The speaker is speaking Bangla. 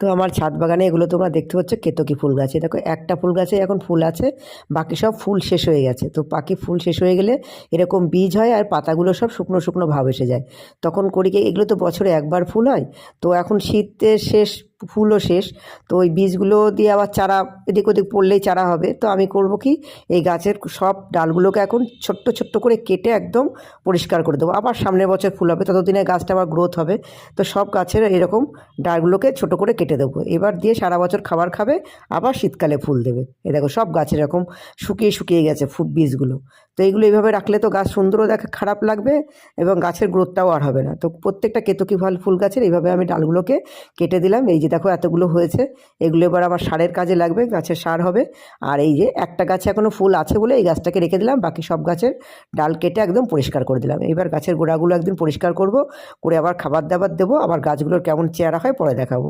তো আমার ছাদ বাগানে এগুলো তোমরা দেখতে পাচ্ছ কেতকি ফুল গাছে। দেখো, একটা ফুল গাছে এখন ফুল আছে, বাকি সব ফুল শেষ হয়ে গেছে। তো পাখি ফুল শেষ হয়ে গেলে এরকম বীজ হয় আর পাতাগুলো সব শুকনো শুকনো ভাব এসে যায়। তখন করি কি এগুলো তো বছরে একবার ফুল হয়, তো এখন শীতের শেষ ফুলও শেষ। তো ওই বীজগুলো দিয়ে আবার চারা, এদিক ওদিক পড়লেই চারা হবে। তো আমি করব কি, এই গাছের সব ডালগুলোকে এখন ছোট্ট ছোট্ট করে কেটে একদম পরিষ্কার করে দেবো। আবার সামনের বছর ফুল হবে ততদিনে গাছটা আবার গ্রোথ হবে। তো সব গাছের এরকম ডালগুলোকে ছোট করে কেটে দেবো। এবার দিয়ে সারা বছর খাবার খাবে, আবার শীতকালে ফুল দেবে। এ দেখো সব গাছের এরকম শুকিয়ে শুকিয়ে গেছে ফুল বীজগুলো। তো এইগুলো এইভাবে রাখলে তো গাছ সুন্দরও দেখা, খারাপ লাগবে এবং গাছের গ্রোথটাও আর হবে না। তো প্রত্যেকটা কেতকী ফল, ফুল গাছের এইভাবে আমি ডালগুলোকে কেটে দিলাম। এই যে দেখো এতগুলো হয়েছে, এগুলো এবার আবার সারের কাজে লাগবে, গাছের সার হবে। আর এই যে একটা গাছে এখনও ফুল আছে বলে এই গাছটাকে রেখে দিলাম, বাকি সব গাছের ডাল কেটে একদম পরিষ্কার করে দিলাম। এবার গাছের গোড়াগুলো একদিন পরিষ্কার করব, করে আবার খাবার দাবার দেবো, আবার গাছগুলোর কেমন চেহারা হয় পরে দেখাবো।